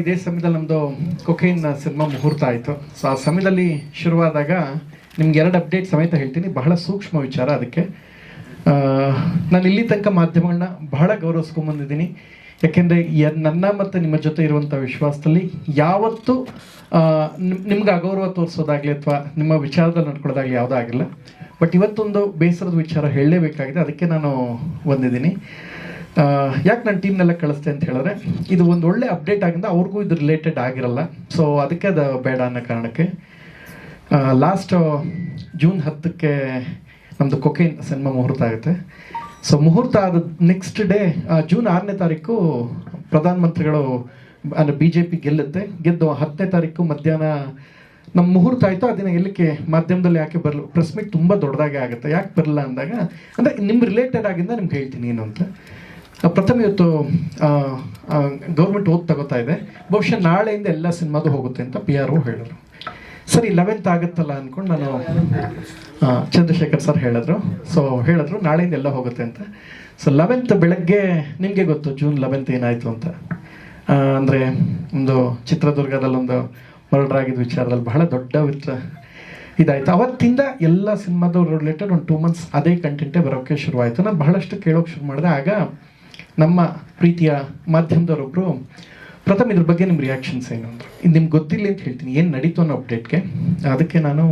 ಇದೇ ಸಮಯದಲ್ಲಿ ನಮ್ಮದು ಕೊಕೈನ್ ಸಿನಿಮಾ ಮುಹೂರ್ತ ಆಯಿತು. ಸೊ ಆ ಸಮಯದಲ್ಲಿ ಶುರುವಾದಾಗ ನಿಮ್ಗೆ ಎರಡು ಅಪ್ಡೇಟ್ ಸಮೇತ ಹೇಳ್ತೀನಿ. ಬಹಳ ಸೂಕ್ಷ್ಮ ವಿಚಾರ ಅದಕ್ಕೆ. ನಾನು ಇಲ್ಲಿ ತನಕ ಮಾಧ್ಯಮಗಳನ್ನ ಬಹಳ ಗೌರವಿಸ್ಕೊಂಬಂದಿದ್ದೀನಿ. ಯಾಕೆಂದರೆ ನನ್ನ ಮತ್ತು ನಿಮ್ಮ ಜೊತೆ ಇರುವಂಥ ವಿಶ್ವಾಸದಲ್ಲಿ ಯಾವತ್ತೂ ನಿಮ್ಗೆ ಅಗೌರವ ತೋರಿಸೋದಾಗಲಿ ಅಥವಾ ನಿಮ್ಮ ವಿಚಾರದಲ್ಲಿ ನಡ್ಕೊಳ್ಳೋದಾಗಲಿ ಯಾವುದೂ ಆಗಿಲ್ಲ. ಬಟ್ ಇವತ್ತೊಂದು ಬೇಸರದ ವಿಚಾರ ಹೇಳಲೇಬೇಕಾಗಿದೆ. ಅದಕ್ಕೆ ನಾನು ಬಂದಿದ್ದೀನಿ. ಯಾಕೆ ನನ್ನ ಟೀಮ್ನೆಲ್ಲ ಕಳಿಸ್ತೆ ಅಂತ ಹೇಳಿದ್ರೆ, ಇದು ಒಂದು ಒಳ್ಳೆ ಅಪ್ಡೇಟ್ ಆಗಿಂದ ಅವ್ರಿಗೂ ಇದು ರಿಲೇಟೆಡ್ ಆಗಿರಲ್ಲ. ಸೊ ಅದಕ್ಕೆ ಅದು ಬೇಡ ಅನ್ನೋ ಕಾರಣಕ್ಕೆ ಲಾಸ್ಟ್ ಜೂನ್ ಹತ್ತಕ್ಕೆ ನಮ್ಮದು ಕೊಕೈನ್ ಸಿನಿಮಾ ಮುಹೂರ್ತ ಆಗುತ್ತೆ. ಸೊ ಮುಹೂರ್ತ ಆದ ನೆಕ್ಸ್ಟ್ ಡೇ ಜೂನ್ ಆರನೇ ತಾರೀಕು ಪ್ರಧಾನಮಂತ್ರಿಗಳು, ಅಂದರೆ ಬಿ ಜೆ ಪಿ ಗೆಲ್ಲುತ್ತೆ. ಗೆದ್ದು ಹತ್ತನೇ ತಾರೀಕು ಮಧ್ಯಾಹ್ನ ನಮ್ಮ ಮುಹೂರ್ತ ಆಯಿತು ಅದನ್ನ ಎಲ್ಲಕ್ಕೆ? ಮಾಧ್ಯಮದಲ್ಲಿ ಯಾಕೆ ಬರಲು ಪ್ರೆಸ್ ಮೀಟ್ ತುಂಬ ದೊಡ್ಡದಾಗೆ ಆಗುತ್ತೆ. ಯಾಕೆ ಬರಲ್ಲ ಅಂದಾಗ, ಅಂದರೆ ನಿಮ್ಮ ರಿಲೇಟೆಡ್ ಆಗಿಂದ ನಿಮ್ಗೆ ಹೇಳ್ತೀನಿ ಏನು ಅಂತ. ಪ್ರಥಮ ಇವತ್ತು ಗೌರ್ಮೆಂಟ್ ಓದ್ ತಗೋತಾ ಇದೆ. ಬಹುಶಃ ನಾಳೆಯಿಂದ ಎಲ್ಲ ಸಿನಿಮಾದು ಹೋಗುತ್ತೆ ಅಂತ ಪಿ ಆರ್ ಒ ಹೇಳಿದ್ರು. ಸರಿ ಲೆವೆಂತ್ ಆಗುತ್ತಲ್ಲ ಅಂದ್ಕೊಂಡು ನಾನು ಚಂದ್ರಶೇಖರ್ ಸರ್ ಹೇಳಿದ್ರು. ಸೊ ಹೇಳಿದ್ರು, ನಾಳೆಯಿಂದ ಎಲ್ಲ ಹೋಗುತ್ತೆ ಅಂತ. ಸೊ ಲೆವೆಂತ್ ಬೆಳಗ್ಗೆ, ನಿಮಗೆ ಗೊತ್ತು ಜೂನ್ ಲೆವೆಂತ್ ಏನಾಯಿತು ಅಂತ. ಅಂದರೆ, ಒಂದು ಚಿತ್ರದುರ್ಗದಲ್ಲಿ ಒಂದು ಮರ್ಡರ್ ಆಗಿದ್ದ ವಿಚಾರದಲ್ಲಿ ಬಹಳ ದೊಡ್ಡ ವಿತ್ರ ಇದಾಯಿತು. ಅವತ್ತಿಂದ ಎಲ್ಲ ಸಿನಿಮಾದ ರಿಲೇಟೆಡ್ ಒಂದು ಟೂ ಮಂತ್ಸ್ ಅದೇ ಕಂಟೆಂಟೇ ಬರೋಕ್ಕೆ ಶುರುವಾಯಿತು. ನಾನು ಬಹಳಷ್ಟು ಕೇಳೋಕೆ ಶುರು ಮಾಡಿದೆ. ಆಗ ನಮ್ಮ ಪ್ರೀತಿಯ ಮಾಧ್ಯಮದವರೊಬ್ಬರು ಪ್ರಥಮ ಇದ್ರ ಬಗ್ಗೆ ನಿಮ್ಮ ರಿಯಾಕ್ಷನ್ಸ್ ಏನು? ಅಂದರು ಇದು ನಿಮ್ಗೆ ಗೊತ್ತಿಲ್ಲ ಅಂತ ಹೇಳ್ತೀನಿ. ಏನು ನಡೀತು ಅನ್ನೋ ಅಪ್ಡೇಟ್ಗೆ ಅದಕ್ಕೆ ನಾನು,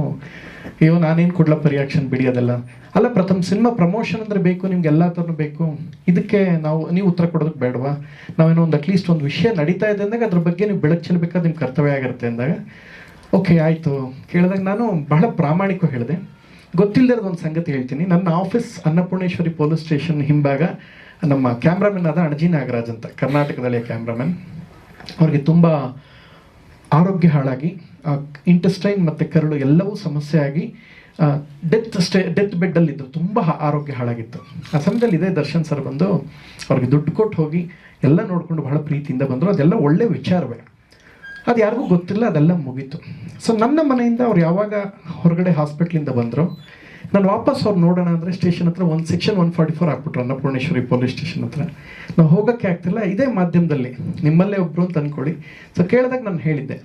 ಅಯ್ಯೋ, ನಾನೇನು ಕೊಡ್ಲಪ್ಪ ರಿಯಾಕ್ಷನ್ ಬಿಡಿ ಅದೆಲ್ಲ. ಅಲ್ಲ, ಪ್ರಥಮ ಸಿನಿಮಾ ಪ್ರಮೋಷನ್ ಅಂದರೆ ಬೇಕು, ನಿಮ್ಗೆ ಎಲ್ಲ ಥರನೂ ಬೇಕು. ಇದಕ್ಕೆ ನಾವು, ನೀವು ಉತ್ತರ ಕೊಡೋದಕ್ಕೆ ಬೇಡವಾ? ನಾವೇನೋ ಒಂದು ಅಟ್ಲೀಸ್ಟ್ ಒಂದು ವಿಷಯ ನಡೀತಾ ಇದೆ ಅಂದಾಗ ಅದ್ರ ಬಗ್ಗೆ ನೀವು ಬೆಳಕು ಚೆಲ್ಲಬೇಕಾದ್ರೆ ನಿಮ್ಮ ಕರ್ತವ್ಯ ಆಗಿರುತ್ತೆ ಅಂದಾಗ ಓಕೆ ಆಯಿತು. ಕೇಳಿದಾಗ ನಾನು ಬಹಳ ಪ್ರಾಮಾಣಿಕ ಹೇಳಿದೆ. ಗೊತ್ತಿಲ್ಲದ ಒಂದು ಸಂಗತಿ ಹೇಳ್ತೀನಿ. ನನ್ನ ಆಫೀಸ್ ಅನ್ನಪೂರ್ಣೇಶ್ವರಿ ಪೊಲೀಸ್ ಸ್ಟೇಷನ್ ಹಿಂಭಾಗ ನಮ್ಮ ಕ್ಯಾಮ್ರಾಮನ್ ಆದ ಅಣಜಿ ನಾಗರಾಜ್ ಅಂತ ಕರ್ನಾಟಕದಲ್ಲಿ ಕ್ಯಾಮ್ರಾಮನ್. ಅವ್ರಿಗೆ ತುಂಬ ಆರೋಗ್ಯ ಹಾಳಾಗಿ ಇಂಟೆಸ್ಟೈನ್ ಮತ್ತು ಕರುಳು ಎಲ್ಲವೂ ಸಮಸ್ಯೆ ಆಗಿ ಡೆತ್ ಸ್ಟೇ ಡೆತ್ ಬೆಡ್ಡಲ್ಲಿದ್ದರು ತುಂಬ ಆರೋಗ್ಯ ಹಾಳಾಗಿತ್ತು. ಆ ಸಮಯದಲ್ಲಿ ಇದೇ ದರ್ಶನ್ ಸರ್ ಬಂದು ಅವ್ರಿಗೆ ದುಡ್ಡು ಕೊಟ್ಟು ಹೋಗಿ ಎಲ್ಲ ನೋಡಿಕೊಂಡು ಬಹಳ ಪ್ರೀತಿಯಿಂದ ಬಂದರು. ಅದೆಲ್ಲ ಒಳ್ಳೆ ವಿಚಾರವೇ. ಅದು ಯಾರಿಗೂ ಗೊತ್ತಿಲ್ಲ, ಅದೆಲ್ಲ ಮುಗೀತು. ಸೊ ನನ್ನ ಮನೆಯಿಂದ ಅವ್ರು ಯಾವಾಗ ಹೊರಗಡೆ ಹಾಸ್ಪಿಟ್ಲಿಂದ ಬಂದರು ನಾನು ವಾಪಸ್ ಅವ್ರು ನೋಡೋಣ ಅಂದರೆ ಸ್ಟೇಷನ್ ಹತ್ರ ಒಂದು ಸೆಕ್ಷನ್ ಒನ್ ಫಾರ್ಟಿ ಫೋರ್ ಹಾಕ್ಬಿಟ್ರು ಅನ್ನಪೂರ್ಣೇಶ್ವರಿ ಪೊಲೀಸ್ ಸ್ಟೇಷನ್ ಹತ್ರ. ನಾವು ಹೋಗೋಕ್ಕೆ ಆಗ್ತಿಲ್ಲ, ಇದೇ ಮಾಧ್ಯಮದಲ್ಲಿ. ನಿಮ್ಮಲ್ಲೇ ಒಬ್ಬರು ಅಂತ ಅಂದ್ಕೊಳ್ಳಿ ಸೊ ಕೇಳಿದಾಗ ನಾನು ಹೇಳಿದ್ದೆ,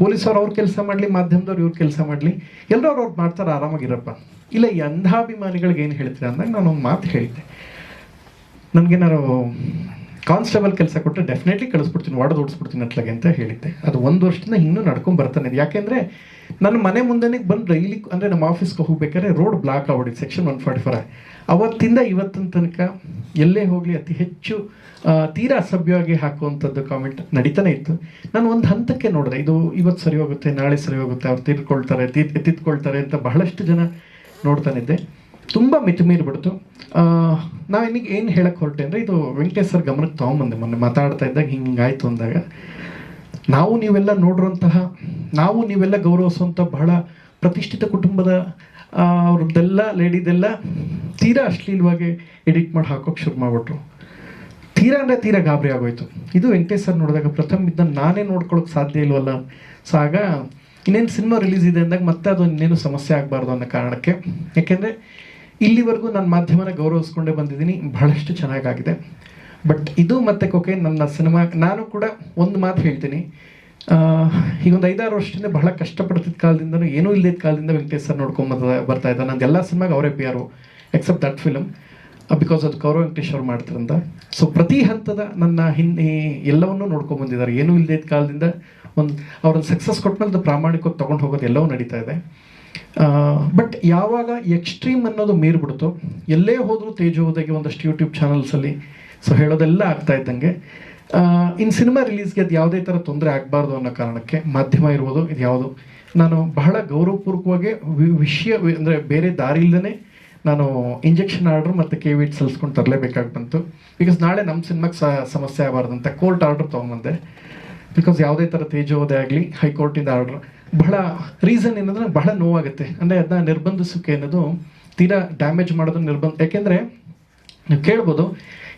ಪೊಲೀಸವ್ರು ಅವ್ರ ಕೆಲಸ ಮಾಡಲಿ, ಮಾಧ್ಯಮದವ್ರು ಇವ್ರ ಕೆಲಸ ಮಾಡಲಿ. ಎಲ್ಲರೂ ಅವ್ರು ಮಾಡ್ತಾರೆ, ಆರಾಮಾಗಿರಪ್ಪ. ಇಲ್ಲ, ಈ ಅಂಧಾಭಿಮಾನಿಗಳಿಗೆ ಏನು ಹೇಳ್ತೀರಾ ಅಂದಾಗ ನಾನು ಒಂದು ಮಾತು ಹೇಳಿದ್ದೆ. ನನಗೇನಾರು ಕಾನ್ಸ್ಟೇಬಲ್ ಕೆಲಸ ಕೊಟ್ಟರೆ ಡೆಫಿನೆಟ್ಲಿ ಕಳಿಸ್ಬಿಡ್ತೀನಿ ಹೊಡೆದು ಓಡಿಸ್ಬಿಡ್ತೀನಿ ಅಟ್ಲಾಗೆ ಅಂತ ಹೇಳಿದ್ದೆ. ಅದು ಒಂದು ವರ್ಷದಿಂದ ಇನ್ನೂ ನಡ್ಕೊಂಡು ಬರ್ತಾನೆ ಯಾಕೆಂದರೆ ನನ್ನ ಮನೆ ಮುಂದೆನೇ ಬಂದು ರೈಲಿ ಅಂದರೆ ನಮ್ಮ ಆಫೀಸ್ಗೆ ಹೋಗ್ಬೇಕಾದ್ರೆ ರೋಡ್ ಬ್ಲಾಕ್ ಆಗ್ಬಿಟ್ಟಿದೆ ಸೆಕ್ಷನ್ ಒನ್ ಫಾರ್ಟಿ ಫೋರ್ ಅವತ್ತಿಂದ ಇವತ್ತಿನ ತನಕ ಎಲ್ಲೇ ಹೋಗಲಿ ಅತಿ ಹೆಚ್ಚು ತೀರಾ ಅಸಭ್ಯವಾಗಿ ಹಾಕುವಂಥದ್ದು ಕಾಮೆಂಟ್ ನಡೀತಾನೆ ಇತ್ತು. ನಾನು ಒಂದು ಹಂತಕ್ಕೆ ನೋಡಿದೆ. ಇದು ಇವತ್ತು ಸರಿ ಹೋಗುತ್ತೆ, ನಾಳೆ ಸರಿ ಹೋಗುತ್ತೆ, ಅವ್ರು ತಿಳ್ಕೊಳ್ತಾರೆ ಎತ್ತಿತ್ಕೊಳ್ತಾರೆ ಅಂತ ಬಹಳಷ್ಟು ಜನ ನೋಡ್ತಾನಿದ್ದೆ ತುಂಬ ಮಿತಿಮೀರಿಬಿಡ್ತು ಇನ್ನಿಗೆ ಏನು ಹೇಳಕ್ಕೆ ಹೊರಟೆ ಅಂದರೆ ಇದು ವೆಂಕಟೇಶ್ ಸರ್ ಗಮನಕ್ಕೆ ತೊಗೊಂಬಂದೆ ಮೊನ್ನೆ ಮಾತಾಡ್ತಾ ಇದ್ದಾಗ ಹಿಂಗಾಯ್ತು ಅಂದಾಗ. ನಾವು ನೀವೆಲ್ಲ ನೋಡಿರುವಂತಹ, ನಾವು ನೀವೆಲ್ಲ ಗೌರವಿಸುವಂಥ ಬಹಳ ಪ್ರತಿಷ್ಠಿತ ಕುಟುಂಬದ ಅವ್ರದ್ದೆಲ್ಲ ಲೇಡಿದೆಲ್ಲ ತೀರಾ ಅಶ್ಲೀಲವಾಗಿ ಎಡಿಟ್ ಮಾಡಿ ಹಾಕೋಕೆ ಶುರು ಮಾಡಿಬಿಟ್ರು. ತೀರಾ ಅಂದರೆ ತೀರಾ ಗಾಬರಿ ಆಗೋಯ್ತು. ಇದು ವೆಂಕಟೇಶ್ ಸರ್ ನೋಡಿದಾಗ ಪ್ರಥಮ ಇದ್ದ ನಾನೇ ನೋಡ್ಕೊಳ್ಳೋಕೆ ಸಾಧ್ಯ ಇಲ್ವಲ್ಲ? ಸೊ ಆಗ ಇನ್ನೇನು ಸಿನಿಮಾ ರಿಲೀಸ್ ಇದೆ ಅಂದಾಗ ಮತ್ತೆ ಅದು ಇನ್ನೇನು ಸಮಸ್ಯೆ ಆಗಬಾರ್ದು ಅನ್ನೋ ಕಾರಣಕ್ಕೆ. ಯಾಕೆಂದರೆ ಇಲ್ಲಿವರೆಗೂ ನಾನು ಮಾಧ್ಯಮನ ಗೌರವಿಸ್ಕೊಂಡೇ ಬಂದಿದ್ದೀನಿ. ಬಹಳಷ್ಟು ಚೆನ್ನಾಗಾಗಿದೆ. ಬಟ್ ಇದು ಮತ್ತೆ ಕೊಕೆ ನನ್ನ ಸಿನಿಮಾ ನಾನು ಕೂಡ ಒಂದು ಮಾತು ಹೇಳ್ತೀನಿ. ಈಗ ಒಂದು ಐದಾರು ವರ್ಷದಿಂದ ಬಹಳ ಕಷ್ಟಪಡ್ತಿದ್ದ ಕಾಲದಿಂದ ಏನೂ ಇಲ್ಲದಿದ್ದ ಕಾಲದಿಂದ ವೆಂಕಟೇಶ್ ಸರ್ ನೋಡ್ಕೊಂಡ್ ಬರ್ತಾ- ಇದ್ದ ನಂದು ಎಲ್ಲ ಸಿನಿಮಾಗೆ ಅವರೇ ಪಿ ಆರು ಎಕ್ಸೆಪ್ಟ್ ದಟ್ ಫಿಲಮ್ ಬಿಕಾಸ್ ಅದು ಕೌರವ ವೆಂಕಟೇಶ್ ಅವ್ರು ಮಾಡ್ತಾರಂತ ಸೊ ಪ್ರತಿ ಹಂತದ ನನ್ನ ಹಿಂದೆ ಎಲ್ಲವನ್ನೂ ನೋಡ್ಕೊಂಡ್ ಬಂದಿದ್ದಾರೆ. ಏನೂ ಇಲ್ಲದಿದ್ದ ಕಾಲದಿಂದ ಒಂದು ಅವ್ರನ್ನ ಸಕ್ಸಸ್ ಕೊಟ್ಮೇಲೆ ಅದು ಪ್ರಾಮಾಣಿಕವಾಗಿ ತೊಗೊಂಡು ಹೋಗೋದು ಎಲ್ಲವೂ ನಡೀತಾ ಇದೆ. ಬಟ್ ಯಾವಾಗ ಎಕ್ಸ್ಟ್ರೀಮ್ ಅನ್ನೋದು ಮೀರ್ಬಿಡ್ತು ಎಲ್ಲೇ ಹೋದರೂ ತೇಜೋದಗೆ ಒಂದಷ್ಟು ಯೂಟ್ಯೂಬ್ ಚಾನಲ್ಸಲ್ಲಿ ಸೊ ಹೇಳೋದೆಲ್ಲ ಆಗ್ತಾ ಇದ್ದಂಗೆ. ಇನ್ನು ಸಿನಿಮಾ ರಿಲೀಸ್ಗೆ ಅದು ಯಾವುದೇ ಥರ ತೊಂದರೆ ಆಗಬಾರ್ದು ಅನ್ನೋ ಕಾರಣಕ್ಕೆ ಮಾಧ್ಯಮ ಇರ್ಬೋದು, ಇದು ಯಾವುದು. ನಾನು ಬಹಳ ಗೌರವಪೂರ್ವಕವಾಗಿ ವಿಷಯ ಅಂದರೆ ಬೇರೆ ದಾರಿ ಇಲ್ಲದೇ ನಾನು ಇಂಜೆಕ್ಷನ್ ಆರ್ಡ್ರ್ ಮತ್ತು ಕೆ ವಿಟ್ ಸಲ್ಲಿಸ್ಕೊಂಡು ತರಲೇಬೇಕಾಗಿ ಬಂತು. ಬಿಕಾಸ್ ನಾಳೆ ನಮ್ಮ ಸಿನಿಮಾಗೆ ಸಮಸ್ಯೆ ಆಗಬಾರ್ದು ಅಂತ ಕೋರ್ಟ್ ಆರ್ಡ್ರ್ ತೊಗೊಂಬಂದೆ. ಬಿಕಾಸ್ ಯಾವುದೇ ಥರ ತೇಜೋದೇ ಆಗಲಿ, ಹೈಕೋರ್ಟಿಂದ ಆರ್ಡ್ರ್. ಬಹಳ ರೀಸನ್ ಏನಂದ್ರೆ ಬಹಳ ನೋವಾಗುತ್ತೆ. ಅಂದರೆ ಅದನ್ನ ನಿರ್ಬಂಧಿಸೋಕೆ ಅನ್ನೋದು ತೀರಾ ಡ್ಯಾಮೇಜ್ ಮಾಡೋದನ್ನ ನಿರ್ಬಂಧ, ಯಾಕೆಂದರೆ ನೀವು ಕೇಳ್ಬೋದು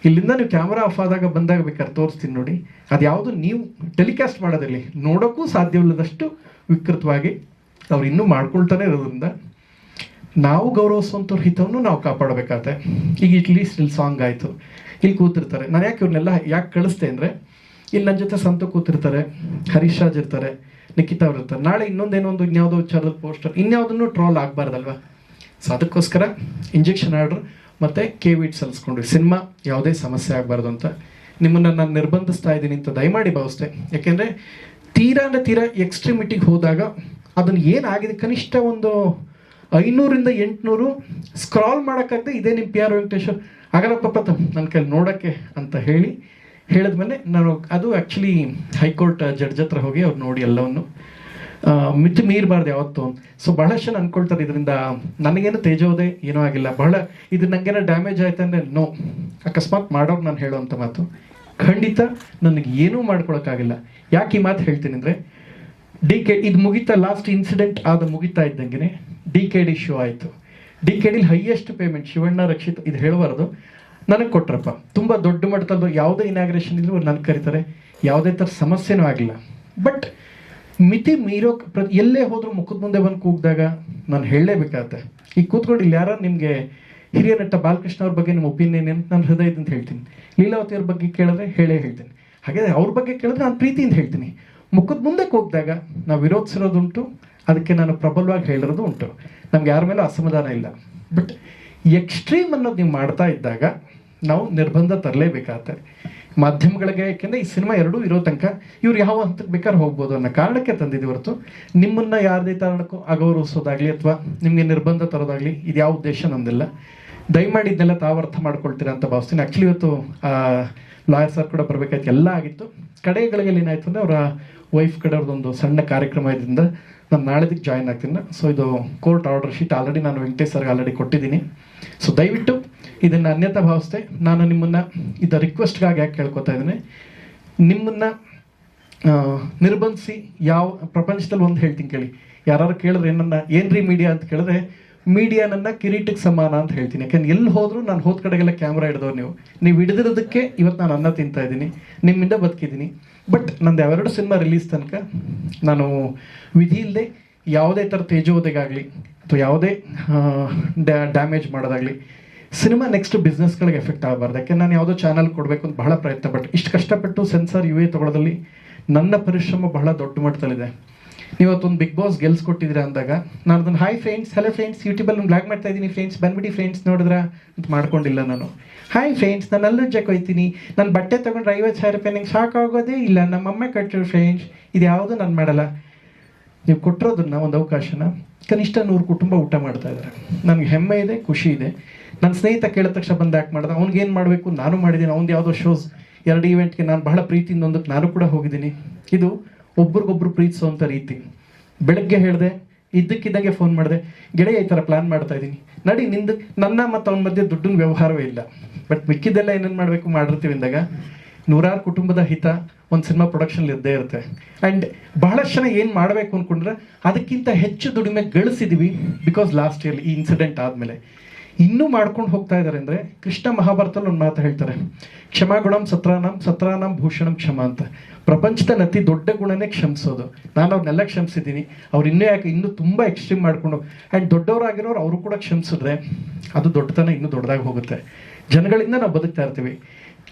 ಇಲ್ಲಿಂದ ನೀವು ಕ್ಯಾಮ್ರಾ ಆಫ್ ಆದಾಗ ಬಂದಾಗ ಬೇಕಾದ್ರೆ ತೋರಿಸ್ತೀನಿ ನೋಡಿ. ಅದು ಯಾವುದು ನೀವು ಟೆಲಿಕಾಸ್ಟ್ ಮಾಡೋದಿರಲಿ ನೋಡೋಕ್ಕೂ ಸಾಧ್ಯವಿಲ್ಲದಷ್ಟು ವಿಕೃತವಾಗಿ ಅವ್ರು ಇನ್ನೂ ಮಾಡ್ಕೊಳ್ತಾನೆ ಇರೋದ್ರಿಂದ ನಾವು ಗೌರವಿಸುವಂಥವ್ರ ಹಿತವನ್ನು ನಾವು ಕಾಪಾಡಬೇಕಾಗತ್ತೆ. ಈಗ ಇಟ್ಲಿ ಇಲ್ಲಿ ಸಾಂಗ್ ಆಯಿತು. ಇಲ್ಲಿ ಕೂತಿರ್ತಾರೆ. ನಾನು ಯಾಕೆ ಇವ್ರನ್ನೆಲ್ಲ ಯಾಕೆ ಕಳಿಸ್ತೆ ಅಂದರೆ, ಇಲ್ಲಿ ನನ್ನ ಜೊತೆ ಸಂತ ಕೂತಿರ್ತಾರೆ ಹರೀಶ್ ರಾಜ್ ಇರ್ತಾರೆ ನಿಖಿತಾ ಅವ್ರು ಇರ್ತಾರೆ. ನಾಳೆ ಇನ್ನೊಂದೇನೋ ಒಂದು ಇನ್ಯಾವುದೋ ವಿಚಾರದ ಪೋಸ್ಟರ್ ಇನ್ಯಾವುದನ್ನು ಟ್ರೋಲ್ ಆಗಬಾರ್ದಲ್ವ? ಸೊ ಅದಕ್ಕೋಸ್ಕರ ಇಂಜೆಕ್ಷನ್ ಆರ್ಡರ್ ಮತ್ತು ಕೆ ವಿಟ್ ಸಿನಿಮಾ ಯಾವುದೇ ಸಮಸ್ಯೆ ಆಗಬಾರ್ದು ಅಂತ ನಿಮ್ಮನ್ನು ನಾನು ನಿರ್ಬಂಧಿಸ್ತಾ ಇದ್ದೀನಿ ಅಂತ ದಯಮಾಡಿ ಭಾವಿಸ್ದೆ. ಯಾಕೆಂದರೆ ತೀರಾ ಅಂದರೆ ತೀರಾ ಎಕ್ಸ್ಟ್ರೀಮಿಟಿಗೆ ಹೋದಾಗ ಅದನ್ನು ಏನಾಗಿದೆ ಕನಿಷ್ಠ ಒಂದು ಐನೂರಿಂದ ಎಂಟುನೂರು ಸ್ಕ್ರಾಲ್ ಮಾಡೋಕ್ಕಾಗದೆ ಇದೇ ನಿಮ್ಮ ಪಿ ಆರ್ ವೆಂಕಟೇಶ್ವರ್. ಆಗಲ್ಲ ಪಾಪ ನನ್ನ ಕೈಲಿ ನೋಡೋಕ್ಕೆ ಅಂತ ಹೇಳಿ ಹೇಳಿದ್ಮೇಲೆ ನಾನು ಅದು ಆ್ಯಕ್ಚುಲಿ ಹೈಕೋರ್ಟ್ ಜಡ್ಜ್ ಹತ್ರ ಹೋಗಿ ಅವ್ರು ನೋಡಿ ಎಲ್ಲವನ್ನು. ಮಿತಿ ಮೀರಬಾರ್ದು ಯಾವತ್ತು. ಸೊ ಬಹಳಷ್ಟು ಜನ ಅನ್ಕೊಳ್ತಾರೆ ಇದರಿಂದ. ನನಗೇನು ತೇಜೋದೆ ಏನೂ ಆಗಿಲ್ಲ. ಬಹಳ ಇದು ನನಗೇನೋ ಡ್ಯಾಮೇಜ್ ಆಯ್ತು ಅಂದರೆ ನೋ ಅಕಸ್ಮಾತ್ ಮಾಡೋರು ನಾನು ಹೇಳುವಂಥ ಮಾತು. ಖಂಡಿತ ನನಗೆ ಏನೂ ಮಾಡ್ಕೊಳಕ್ಕಾಗಿಲ್ಲ. ಯಾಕೆ ಈ ಮಾತು ಹೇಳ್ತೀನಿ ಅಂದರೆ ಡಿ ಕೆ ಇದು ಮುಗಿತಾ ಲಾಸ್ಟ್ ಇನ್ಸಿಡೆಂಟ್ ಆದ ಮುಗಿತಾ ಇದ್ದಂಗೆ ಡಿ ಕೆ ಡಿ ಶೋ ಆಯಿತು. ಡಿ ಕೆ ಡಿಲಿ ಹೈಯೆಸ್ಟ್ ಪೇಮೆಂಟ್ ಶಿವಣ್ಣ ರಕ್ಷಿತ್, ಇದು ಹೇಳಬಾರ್ದು ನನಗೆ ಕೊಟ್ರಪ್ಪ. ತುಂಬ ದೊಡ್ಡ ಮಟ್ಟದ ಯಾವುದೇ ಇನಾಗ್ರೇಷನ್ ಇದ್ರು ನನಗೆ ಕರೀತಾರೆ. ಯಾವುದೇ ಥರ ಸಮಸ್ಯೆನೂ ಆಗಿಲ್ಲ. ಬಟ್ ಮಿತಿ ಮೀರೋ ಎಲ್ಲೇ ಹೋದ್ರೂ ಮುಖದ ಮುಂದೆ ಬಂದು ಕೂಗಿದಾಗ ನಾನು ಹೇಳಲೇಬೇಕಾಗತ್ತೆ. ಈಗ ಕೂತ್ಕೊಂಡು ಇಲ್ಲಿ ಯಾರು ನಿಮಗೆ ಹಿರಿಯ ನಟ ಬಾಲಕೃಷ್ಣ ಅವ್ರ ಬಗ್ಗೆ ನಿಮ್ಮ ಒಪಿನಿಯನ್ ಏನು? ನಾನು ಹೃದಯದಿಂದ ಹೇಳ್ತೀನಿ. ಲೀಲಾವತಿ ಅವ್ರ ಬಗ್ಗೆ ಕೇಳಿದ್ರೆ ಹೇಳೇ ಹೇಳ್ತೀನಿ. ಹಾಗೆ ಅವ್ರ ಬಗ್ಗೆ ಕೇಳಿದ್ರೆ ನಾನು ಪ್ರೀತಿಯಿಂದ ಹೇಳ್ತೀನಿ. ಮುಖದ ಮುಂದೆ ಕೂಗಿದಾಗ ನಾವು ವಿರೋಧಿಸಿರೋದುಂಟು, ಅದಕ್ಕೆ ನಾನು ಪ್ರಬಲವಾಗಿ ಹೇಳಿರೋದು ಉಂಟು. ನಮ್ಗೆ ಯಾರ ಮೇಲೂ ಅಸಮಾಧಾನ ಇಲ್ಲ. ಬಟ್ ಎಕ್ಸ್ಟ್ರೀಮ್ ಅನ್ನೋದು ನೀವು ಮಾಡ್ತಾ ಇದ್ದಾಗ ನಾವು ನಿರ್ಬಂಧ ತರಲೇಬೇಕಾಗತ್ತೆ. ಮಾಧ್ಯಮಗಳಿಗೆ, ಯಾಕೆಂದ್ರೆ ಈ ಸಿನಿಮಾ ಎರಡೂ ಇರೋ ತನಕ ಇವ್ರು ಯಾವ ಹಂತಕ್ಕೆ ಬೇಕಾದ್ರೆ ಹೋಗ್ಬೋದು ಅನ್ನೋ ಕಾರಣಕ್ಕೆ ತಂದಿದ್ದೆ ಹೊರತು. ನಿಮ್ಮನ್ನ ಯಾರದೇ ಕಾರಣಕ್ಕೂ ಅಗೌರವಿಸೋದಾಗ್ಲಿ ಅಥವಾ ನಿಮಗೆ ನಿರ್ಬಂಧ ತರೋದಾಗ್ಲಿ ಇದು ಯಾವ ಉದ್ದೇಶ? ನಮ್ದಿಲ್ಲ ದಯಮಾಡಿ ಇದನ್ನೆಲ್ಲ ತಾವು ಅರ್ಥ ಮಾಡ್ಕೊಳ್ತೀರಾ ಅಂತ ಭಾವಿಸ್ತೀನಿ. ಆ್ಯಕ್ಚುಲಿ ಇವತ್ತು ಲಾಯರ್ ಸರ್ ಕೂಡ ಬರಬೇಕಾಯ್ತು. ಎಲ್ಲ ಆಗಿತ್ತು. ಕಡೆಗಳಿಗೆ ಏನಾಯ್ತು ಅಂದರೆ ಅವರ ವೈಫ್ ಕಡೆ ಅವ್ರದ್ದೊಂದು ಸಣ್ಣ ಕಾರ್ಯಕ್ರಮ ಇದರಿಂದ ನಾನು ನಾಳೆದಕ್ಕೆ ಜಾಯ್ನ್ ಆಗ್ತೀನಿ. ಸೊ ಇದು ಕೋರ್ಟ್ ಆರ್ಡರ್ ಶೀಟ್ ಆಲ್ರೆಡಿ ನಾನು ವೆಂಕಟೇಶ್ ಸರ್ಗೆ ಆಲ್ರೆಡಿ ಕೊಟ್ಟಿದ್ದೀನಿ. ಸೊ ದಯವಿಟ್ಟು ಇದನ್ನು ಅನ್ಯತಾ ಭಾವಿಸ್ತೆ ನಾನು ನಿಮ್ಮನ್ನು ಇದು ರಿಕ್ವೆಸ್ಟ್ಗಾಗಿ ಯಾಕೆ ಕೇಳ್ಕೊತಾ ಇದ್ದೀನಿ. ನಿಮ್ಮನ್ನು ನಿರ್ಬಂಧಿಸಿ ಯಾವ ಪ್ರಪಂಚದಲ್ಲಿ ಒಂದು ಹೇಳ್ತೀನಿ ಕೇಳಿ. ಯಾರು ಕೇಳಿದ್ರೆ ಏನನ್ನ, ಏನ್ರಿ ಮೀಡಿಯಾ ಅಂತ ಕೇಳಿದ್ರೆ ಮೀಡಿಯಾ ನನ್ನ ಕಿರೀಟಕ್ಕೆ ಸಮಾನ ಅಂತ ಹೇಳ್ತೀನಿ. ಯಾಕಂದ್ರೆ ಎಲ್ಲಿ ಹೋದ್ರು ನಾನು ಹೋದ ಕಡೆಗೆಲ್ಲ ಕ್ಯಾಮ್ರಾ ಹಿಡಿದವ್ರು ನೀವು. ನೀವು ಹಿಡಿದಿರೋದಕ್ಕೆ ಇವತ್ತು ನಾನು ಅನ್ನ ತಿಂತಾ ಇದ್ದೀನಿ. ನಿಮ್ಮಿಂದ ಬದುಕಿದ್ದೀನಿ. ಬಟ್ ನಂದು ಯಾವೆರಡು ಸಿನಿಮಾ ರಿಲೀಸ್ ತನಕ ನಾನು ವಿಧಿ ಇಲ್ಲದೆ ಯಾವುದೇ ಥರ ತೇಜೋದೆಗಾಗಲಿ ಅಥವಾ ಯಾವುದೇ ಡ್ಯಾಮೇಜ್ ಮಾಡೋದಾಗಲಿ ಸಿನಿಮಾ ನೆಕ್ಸ್ಟ್ ಬಿಸ್ನೆಸ್ಗಳಿಗೆ ಎಫೆಕ್ಟ್ ಆಗಬಾರ್ದು. ಯಾಕೆ ನಾನು ಯಾವುದೋ ಚಾನಲ್ ಕೊಡಬೇಕು ಅಂತ ಬಹಳ ಪ್ರಯತ್ನ ಪಟ್ಟು, ಇಷ್ಟು ಕಷ್ಟಪಟ್ಟು ಸೆನ್ಸಾರ್ ಯು ಎ ತಗೊಳ್ಳೋದಲ್ಲಿ ನನ್ನ ಪರಿಶ್ರಮ ಬಹಳ ದೊಡ್ಡ ಮಟ್ಟದಲ್ಲಿದೆ. ನೀವತ್ತೊಂದು ಬಿಗ್ ಬಾಸ್ ಗೆಲ್ಸ್ಕೊಟ್ಟಿದ್ದೀರಾ ಅಂದಾಗ, ನಾನು ಅದನ್ನು ಹಾಯ್ ಫ್ರೆಂಡ್ಸ್ ಹಲೋ ಫ್ರೆಂಡ್ಸ್ ಯೂಟ್ಯೂಬಲ್ಲಿ ಬ್ಲಾಗ್ ಮಾಡ್ತಾ ಇದ್ದೀನಿ ಫ್ರೆಂಡ್ಸ್ ಬಂದ್ಬಿಡಿ ಫ್ರೆಂಡ್ಸ್ ನೋಡಿದ್ರ? ಅಂತ ಮಾಡ್ಕೊಂಡಿಲ್ಲ ನಾನು. ಹಾಯ್ ಫ್ರೆಂಡ್ಸ್ ನಾನು ಅಲ್ಲುಜ್ಜಕ್ಕೆ ಹೋಯ್ತೀನಿ ನಾನು ಬಟ್ಟೆ ತೊಗೊಂಡ್ರೆ ಐವತ್ತು ಸಾವಿರ ರೂಪಾಯಿ ನಂಗೆ ಸಾಕಾಗೋದೇ ಇಲ್ಲ. ನಮ್ಮಮ್ಮ ಕಟ್ಟಿರೋ ಫ್ರೆಂಡ್ಸ್ ಇದು ಯಾವುದು ನಾನು ಮಾಡಲ್ಲ. ನೀವು ಕೊಟ್ಟಿರೋದನ್ನ ಒಂದು ಅವಕಾಶನ ಕನಿಷ್ಠ ನೂರು ಕುಟುಂಬ ಊಟ ಮಾಡ್ತಾ ಇದ್ದಾರೆ ನನಗೆ ಹೆಮ್ಮೆ ಇದೆ, ಖುಷಿ ಇದೆ. ನನ್ನ ಸ್ನೇಹಿತ ಕೇಳಿದ ತಕ್ಷಣ ಬಂದು ಯಾಕೆ ಮಾಡಿದೆ, ಅವ್ನಿಗೆ ಏನು ಮಾಡಬೇಕು? ನಾನು ಮಾಡಿದ್ದೀನಿ ಅವ್ನು ಯಾವುದೋ ಶೋಸ್ ಎರಡು ಇವೆಂಟ್ಗೆ ನಾನು ಬಹಳ ಪ್ರೀತಿಯಿಂದ ಒಂದಕ್ಕೆ ನಾನು ಕೂಡ ಹೋಗಿದ್ದೀನಿ. ಇದು ಒಬ್ರಿಗೊಬ್ರು ಪ್ರೀತಿಸುವಂಥ ರೀತಿ. ಬೆಳಗ್ಗೆ ಹೇಳಿದೆ, ಇದ್ದಕ್ಕಿದ್ದಂಗೆ ಫೋನ್ ಮಾಡಿದೆ, ಗೆಳೆಯ ಈ ಥರ ಪ್ಲ್ಯಾನ್ ಮಾಡ್ತಾ ಇದ್ದೀನಿ. ನಡಿ, ನಿಂದು, ನನ್ನ ಮತ್ತು ಅವನ ಮಧ್ಯೆ ದುಡ್ಡಿನ ವ್ಯವಹಾರವೇ ಇಲ್ಲ. ಬಟ್ ಮಿಕ್ಕಿದ್ದೆಲ್ಲ ಏನೇನು ಮಾಡಬೇಕು, ಮಾಡಿರ್ತೀವಿ ಅಂದಾಗ ನೂರಾರು ಕುಟುಂಬದ ಹಿತ ಒಂದು ಸಿನಿಮಾ ಪ್ರೊಡಕ್ಷನ್ ಇದ್ದೇ ಇರುತ್ತೆ. ಆ್ಯಂಡ್ ಬಹಳಷ್ಟು ಜನ ಏನು ಮಾಡಬೇಕು ಅಂದ್ಕೊಂಡ್ರೆ ಅದಕ್ಕಿಂತ ಹೆಚ್ಚು ದುಡಿಮೆ ಗಳಿಸಿದೀವಿ ಬಿಕಾಸ್ ಲಾಸ್ಟ್ ಇಯರ್ ಈ ಇನ್ಸಿಡೆಂಟ್ ಆದಮೇಲೆ. ಇನ್ನೂ ಮಾಡ್ಕೊಂಡು ಹೋಗ್ತಾ ಇದ್ದಾರೆ ಅಂದರೆ ಕೃಷ್ಣ ಮಹಾಭಾರತದಲ್ಲಿ ಒಂದು ಮಾತು ಹೇಳ್ತಾರೆ. ಕ್ಷಮಾಗುಣಂ ಸತ್ರಾನಂ ಸತ್ರಾನಂ ಭೂಷಣಂ ಕ್ಷಮ ಅಂತ. ಪ್ರಪಂಚದಲ್ಲಿ ಅತಿ ದೊಡ್ಡ ಗುಣನೇ ಕ್ಷಮಿಸೋದು. ನಾನು ಅವ್ರನ್ನೆಲ್ಲ ಕ್ಷಮಿಸಿದ್ದೀನಿ. ಅವ್ರು ಇನ್ನೂ ಯಾಕೆ ಇನ್ನೂ ತುಂಬ ಎಕ್ಸ್ಟ್ರೀಮ್ ಮಾಡಿಕೊಂಡು ಆ್ಯಂಡ್ ದೊಡ್ಡವರಾಗಿರೋರು ಅವರು ಕೂಡ ಕ್ಷಮಿಸಿದ್ರೆ ಅದು ದೊಡ್ಡತನ ಇನ್ನೂ ದೊಡ್ಡದಾಗಿ ಹೋಗುತ್ತೆ. ಜನಗಳಿಂದ ನಾವು ಬದುಕ್ತಾ ಇರ್ತೀವಿ.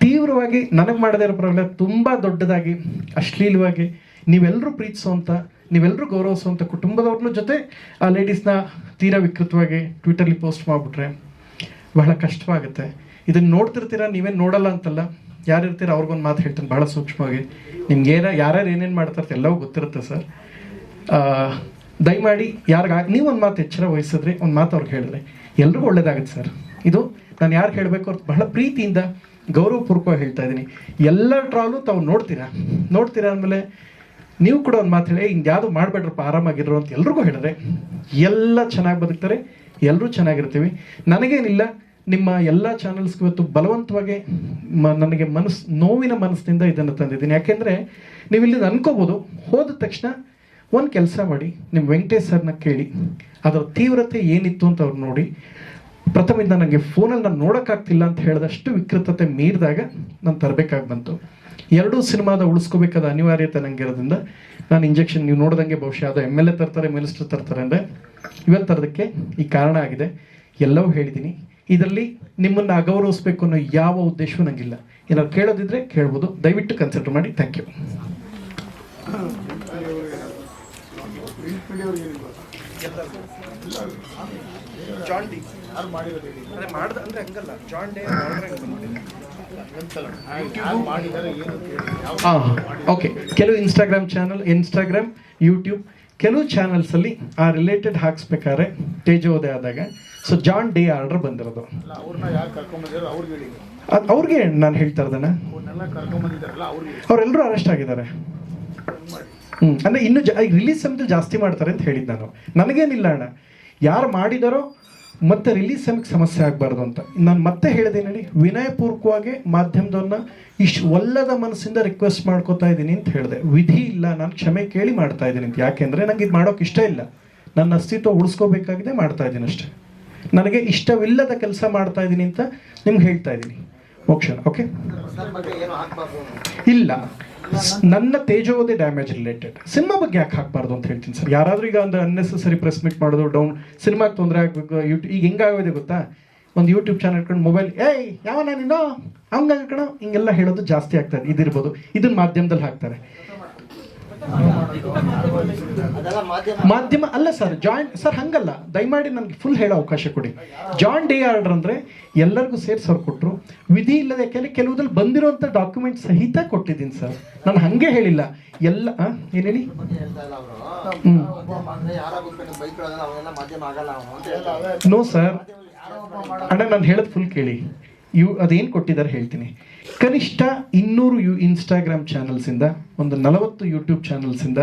ತೀವ್ರವಾಗಿ ನನಗೆ ಮಾಡದೇ ಇರೋ ಪ್ರಾಬ್ಲಮ್ ತುಂಬ ದೊಡ್ಡದಾಗಿ, ಅಶ್ಲೀಲವಾಗಿ ನೀವೆಲ್ಲರೂ ಪ್ರೀತಿಸುವಂಥ ನೀವೆಲ್ಲರೂ ಗೌರವಿಸುವಂಥ ಕುಟುಂಬದವ್ರನ್ನ ಜೊತೆ ಆ ಲೇಡೀಸ್ನ ತೀರಾ ವಿಕೃತವಾಗಿ ಟ್ವಿಟರ್ಲಿ ಪೋಸ್ಟ್ ಮಾಡಿಬಿಟ್ರೆ ಬಹಳ ಕಷ್ಟವಾಗುತ್ತೆ. ಇದನ್ನು ನೋಡ್ತಿರ್ತೀರ, ನೀವೇನು ನೋಡಲ್ಲ ಅಂತಲ್ಲ. ಯಾರಿರ್ತೀರ ಅವ್ರಿಗೊಂದು ಮಾತು ಹೇಳ್ತೀನಿ ಭಾಳ ಸೂಕ್ಷ್ಮವಾಗಿ. ನಿಮ್ಗೆ ಏನ, ಯಾರ್ಯಾರು ಏನೇನು ಮಾಡ್ತಾರೆ ಎಲ್ಲವೂ ಗೊತ್ತಿರುತ್ತೆ ಸರ್. ದಯಮಾಡಿ ಯಾರಿಗ ನೀವು ಒಂದು ಮಾತು ಎಚ್ಚರ ವಹಿಸಿದ್ರೆ, ಒಂದು ಮಾತು ಅವ್ರಿಗೆ ಹೇಳಿದ್ರೆ. ಎಲ್ರಿಗೂ ಒಳ್ಳೇದಾಗುತ್ತೆ ಸರ್. ಇದು ನಾನು ಯಾರು ಹೇಳಬೇಕು ಅಂತ ಬಹಳ ಪ್ರೀತಿಯಿಂದ ಗೌರವಪೂರ್ವಕವಾಗಿ ಹೇಳ್ತಾ ಇದ್ದೀನಿ. ಎಲ್ಲ ಟ್ರಾಲು ತಾವು ನೋಡ್ತೀರಾ? ನೋಡ್ತೀರಾ ಅಂದಮೇಲೆ ನೀವು ಕೂಡ ಒಂದು ಮಾತು ಹೇಳಿ ಹಿಂಗೆ ಯಾವುದು ಮಾಡಬೇಡ್ರಪ್ಪ ಆರಾಮಾಗಿರೋ ಅಂತ ಎಲ್ರಿಗೂ ಹೇಳಿದ್ರೆ ಎಲ್ಲ ಚೆನ್ನಾಗಿ ಬದುಕ್ತಾರೆ ಎಲ್ಲರೂ ಚೆನ್ನಾಗಿರ್ತೀವಿ. ನನಗೇನಿಲ್ಲ, ನಿಮ್ಮ ಎಲ್ಲ ಚಾನಲ್ಸ್ಗೂ ಇವತ್ತು ಬಲವಂತವಾಗಿ ಮ, ನನಗೆ ಮನಸ್ಸು, ನೋವಿನ ಮನಸ್ಸಿನಿಂದ ಇದನ್ನು ತಂದಿದ್ದೀನಿ. ಯಾಕೆಂದರೆ ನೀವು ಇಲ್ಲಿ ಅನ್ಕೋಬೋದು, ಹೋದ ತಕ್ಷಣ ಒಂದು ಕೆಲಸ ಮಾಡಿ ನಿಮ್ಮ ವೆಂಕಟೇಶ್ ಸರ್ನ ಕೇಳಿ, ಅದರ ತೀವ್ರತೆ ಏನಿತ್ತು ಅಂತ ಅವ್ರು ನೋಡಿ ಪ್ರಥಮದಿಂದ ನನಗೆ ಫೋನಲ್ಲಿ ನಾನು ನೋಡೋಕ್ಕಾಗ್ತಿಲ್ಲ ಅಂತ ಹೇಳಿದಷ್ಟು ವಿಕೃತತೆ ಮೀರಿದಾಗ ನಾನು ತರಬೇಕಾಗಿ ಬಂತು. ಎರಡೂ ಸಿನಿಮಾದ ಉಳಿಸ್ಕೋಬೇಕಾದ ಅನಿವಾರ್ಯತೆ ನನಗೆ ಇರೋದ್ರಿಂದ ನಾನು ಇಂಜೆಕ್ಷನ್, ನೀವು ನೋಡಿದಂಗೆ ಬಹುಶಃ ಅದು ಎಂ ಎಲ್ ಎ ತರ್ತಾರೆ ಮಿನಿಸ್ಟರ್ ತರ್ತಾರೆ ಅಂದರೆ ಇವೆಲ್ಲ ತರೋದಕ್ಕೆ ಈ ಕಾರಣ ಆಗಿದೆ. ಎಲ್ಲವೂ ಹೇಳಿದ್ದೀನಿ. ಇದರಲ್ಲಿ ನಿಮ್ಮನ್ನು ಅಗೌರವಿಸ್ಬೇಕು ಅನ್ನೋ ಯಾವ ಉದ್ದೇಶವೂ ನನಗಿಲ್ಲ ಏನಾದ್ರು ಕೇಳೋದಿದ್ರೆ ಕೇಳ್ಬೋದು. ದಯವಿಟ್ಟು ಕನ್ಸಿಡರ್ ಮಾಡಿ. ಥ್ಯಾಂಕ್ ಯು ಜಾನ್ ಡಿ ಅದೇ ಮಾಡ್ದ ಅಂದ್ರೆ ಹಂಗಲ್ಲ. ಜಾನ್ ಡೇ ಓಕೆ ಕೆಲವು ಇನ್ಸ್ಟಾಗ್ರಾಮ್ ಚಾನಲ್ ಇನ್ಸ್ಟಾಗ್ರಾಮ್ ಯೂಟ್ಯೂಬ್ ಕೆಲವು ಚಾನಲ್ಸಲ್ಲಿ ಆ ರಿಲೇಟೆಡ್ ಹಾಕ್ಸ್ಬೇಕಾದ್ರೆ ತೇಜೋದಯ ಆದಾಗ. ಸೊ ಜಾನ್ ಡೇ ಆರ್ಡರ್ ಬಂದಿರೋದು. ಅವ್ರಿಗೆ ನಾನು ಹೇಳ್ತಾ ಇರೋದನ್ನ. ಅವರೆಲ್ಲರೂ ಅರೆಸ್ಟ್ ಆಗಿದ್ದಾರೆ. ಅಂದರೆ ಇನ್ನು ಜಾ ರಿಲೀಸ್ ಸಮಯದಲ್ಲಿ ಜಾಸ್ತಿ ಮಾಡ್ತಾರೆ ಅಂತ ಹೇಳಿದ್ ನಾನು. ನನಗೇನಿಲ್ಲ ಅಣ್ಣ. ಯಾರು ಮಾಡಿದಾರೋ ಮತ್ತೆ ರಿಲೀಸ್ ಸಮಯಕ್ಕೆ ಸಮಸ್ಯೆ ಆಗಬಾರ್ದು ಅಂತ. ನಾನು ಮತ್ತೆ ಹೇಳಿದೆ ನೋಡಿ ವಿನಯಪೂರ್ವಕವಾಗಿ ಮಾಧ್ಯಮದವ್ರನ್ನ ಇಷ್ಟು ಒಲ್ಲದ ಮನಸ್ಸಿಂದ ರಿಕ್ವೆಸ್ಟ್ ಮಾಡ್ಕೋತಾ ಇದ್ದೀನಿ ಅಂತ ಹೇಳಿದೆ. ವಿಧಿ ಇಲ್ಲ ನಾನು ಕ್ಷಮೆ ಕೇಳಿ ಮಾಡ್ತಾ ಇದ್ದೀನಿ ಅಂತ. ಯಾಕೆಂದ್ರೆ ನಂಗೆ ಇದು ಮಾಡೋಕೆ ಇಷ್ಟ ಇಲ್ಲ. ನನ್ನ ಅಸ್ತಿತ್ವ ಉಳಿಸ್ಕೋಬೇಕಾಗಿದೆ ಮಾಡ್ತಾ ಇದ್ದೀನಿ ಅಷ್ಟೇ. ನನಗೆ ಇಷ್ಟವಿಲ್ಲದ ಕೆಲಸ ಮಾಡ್ತಾ ಇದ್ದೀನಿ ಅಂತ ನಿಮ್ಗೆ ಹೇಳ್ತಾ ಇದ್ದೀನಿ. ಮೋಕ್ಷ ಓಕೆ ಇಲ್ಲ. ನನ್ನ ತೇಜೋದೇ ಡ್ಯಾಮೇಜ್ ರಿಲೇಟೆಡ್ ಸಿನಿಮಾ ಬಗ್ಗೆ ಯಾಕೆ ಹಾಕಬಾರ್ದು ಅಂತ ಹೇಳ್ತೀನಿ ಸರ್. ಯಾರಾದ್ರೂ ಈಗ ಒಂದು ಅನ್ನೆಸರಿ ಪ್ರೆಸ್ ಮೀಟ್ ಮಾಡೋದು ಡೌನ್ ಸಿನಿಮಾಗೆ ತೊಂದರೆ ಆಗ್ಬೇಕು ಯೂಟ್ಯೂಬ್ ಈಗ ಹೆಂಗಾಗೋದೆ ಗೊತ್ತಾ? ಒಂದು ಯೂಟ್ಯೂಬ್ ಚಾನಲ್ ಇಟ್ಕೊಂಡು ಮೊಬೈಲ್ ಏಯ್ ಯಾವನ ನೀನು? ಹಂಗೆ ಕಣ? ಹಿಂಗೆಲ್ಲ ಹೇಳೋದು ಜಾಸ್ತಿ ಆಗ್ತದೆ ಇದಿರ್ಬೋದು. ಇದನ್ನ ಮಾಧ್ಯಮದಲ್ಲಿ ಹಾಕ್ತಾರೆ. ಮಾಧ್ಯಮ ಅಲ್ಲ ಸರ್ ಜಾಯಿಂಟ್ ಸರ್ ಹಂಗಲ್ಲ. ದಯಮಾಡಿ ನನಗೆ ಫುಲ್ ಹೇಳೋ ಅವಕಾಶ ಕೊಡಿ. ಜಾನ್ ಡೇ ಆರ್ಡರ್ ಅಂದರೆ ಎಲ್ಲರಿಗೂ ಸೇರಿ ಸರ್ ಕೊಟ್ಟರು ವಿಧಿ ಇಲ್ಲದೆ ಕೆಲವು ಕೆಲವುದಲ್ಲಿ ಬಂದಿರುವಂಥ ಡಾಕ್ಯುಮೆಂಟ್ ಸಹಿತ ಕೊಟ್ಟಿದ್ದೀನಿ ಸರ್. ನಾನು ಹಂಗೆ ಹೇಳಿಲ್ಲ. ಎಲ್ಲ ಏನೇಳಿ? ನೋ ಸರ್ ಅಣ್ಣ, ನಾನು ಹೇಳೋದು ಫುಲ್ ಕೇಳಿ. ಇವು ಅದೇನು ಕೊಟ್ಟಿದ್ದಾರೆ ಹೇಳ್ತೀನಿ. ಕನಿಷ್ಠ ಇನ್ನೂರು ಯು ಇನ್ಸ್ಟಾಗ್ರಾಮ್ ಚಾನಲ್ಸಿಂದ ಒಂದು ನಲವತ್ತು ಯೂಟ್ಯೂಬ್ ಚಾನಲ್ಸಿಂದ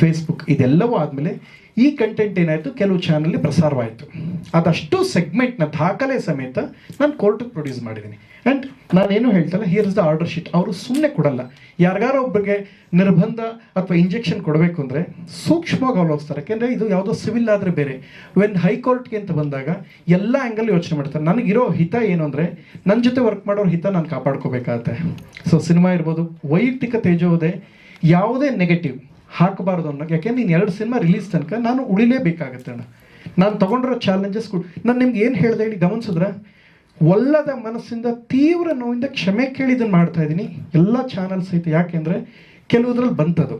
ಫೇಸ್ಬುಕ್ ಇದೆಲ್ಲವೂ ಆದಮೇಲೆ ಈ ಕಂಟೆಂಟ್ ಏನಾಯಿತು? ಕೆಲವು ಚಾನಲ್ಲಿ ಪ್ರಸಾರವಾಯಿತು. ಅದಷ್ಟು ಸೆಗ್ಮೆಂಟ್ನ ದಾಖಲೆ ಸಮೇತ ನಾನು ಕೋರ್ಟಿಗೆ ಪ್ರೊಡ್ಯೂಸ್ ಮಾಡಿದ್ದೀನಿ. ಆ್ಯಂಡ್ ನಾನೇನು ಹೇಳ್ತಲ್ಲ here is the order sheet ಅವರು ಸುಮ್ಮನೆ ಕೊಡಲ್ಲ. ಯಾರಿಗಾರೋ ಒಬ್ಬರಿಗೆ ನಿರ್ಬಂಧ ಅಥವಾ ಇಂಜೆಕ್ಷನ್ ಕೊಡಬೇಕು ಅಂದರೆ ಸೂಕ್ಷ್ಮವಾಗಿ ಅವಲೋಕಿಸ್ತಾರೆ ಯಾಕೆಂದರೆ ಇದು ಯಾವುದೋ ಸಿವಿಲ್ ಆದರೆ ಬೇರೆ. ವೆನ್ ಹೈಕೋರ್ಟ್ಗೆ ಅಂತ ಬಂದಾಗ ಎಲ್ಲ ಆ್ಯಂಗಲ್ ಯೋಚನೆ ಮಾಡ್ತಾರೆ. ನನಗಿರೋ ಹಿತ ಏನು ಅಂದರೆ ನನ್ನ ಜೊತೆ ವರ್ಕ್ ಮಾಡೋರ ಹಿತ ನಾನು ಕಾಪಾಡ್ಕೋಬೇಕಾಗತ್ತೆ. ಸೊ ಸಿನಿಮಾ ಇರ್ಬೋದು, ವೈಯಕ್ತಿಕ ತೇಜೋದೆ ಯಾವುದೇ ನೆಗೆಟಿವ್ ಹಾಕಬಾರ್ದು ಅನ್ನೋಕ್ಕೆ ಯಾಕೆಂದ್ರೆ ನೀನು ಎರಡು ಸಿನಿಮಾ ರಿಲೀಸ್ ತನಕ ನಾನು ಉಳಿಲೇಬೇಕಾಗತ್ತೆ ಅಣ್ಣ. ನಾನು ತೊಗೊಂಡಿರೋ ಚಾಲೆಂಜಸ್ ನಾನು ನಿಮ್ಗೆ ಏನು ಹೇಳಿದೆ ಹೇಳಿ ಗಮನಿಸಿದ್ರ? ಒಲ್ಲದ ಮನಸ್ಸಿಂದ ತೀವ್ರ ನೋವಿಂದ ಕ್ಷಮೆ ಕೇಳಿ ಇದನ್ನು ಮಾಡ್ತಾ ಇದ್ದೀನಿ ಎಲ್ಲ ಚಾನಲ್ಸ್ ಐತೆ. ಯಾಕೆಂದರೆ ಕೆಲವುದ್ರಲ್ಲಿ ಬಂತದು.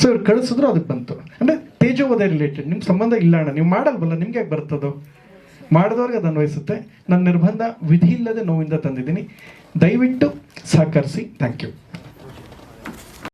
ಸೊ ಇವ್ರು ಕಳಿಸಿದ್ರು ಅದಕ್ಕೆ ಬಂತು. ಅಂದರೆ ತೇಜೋವಧೆ ರಿಲೇಟೆಡ್ ನಿಮ್ಮ ಸಂಬಂಧ ಇಲ್ಲ ಅಣ್ಣ. ನೀವು ಮಾಡಲ್ವಲ್ಲ, ನಿಮ್ಗೆ ಯಾಕೆ ಬರ್ತದೋ? ಮಾಡಿದವ್ರಿಗೆ ಅದು ಅನ್ವಯಿಸುತ್ತೆ. ನನ್ನ ನಿರ್ಬಂಧ ವಿಧಿ ಇಲ್ಲದೆ ನೋವಿಂದ ತಂದಿದ್ದೀನಿ. ದಯವಿಟ್ಟು ಸಹಕರಿಸಿ. Thank you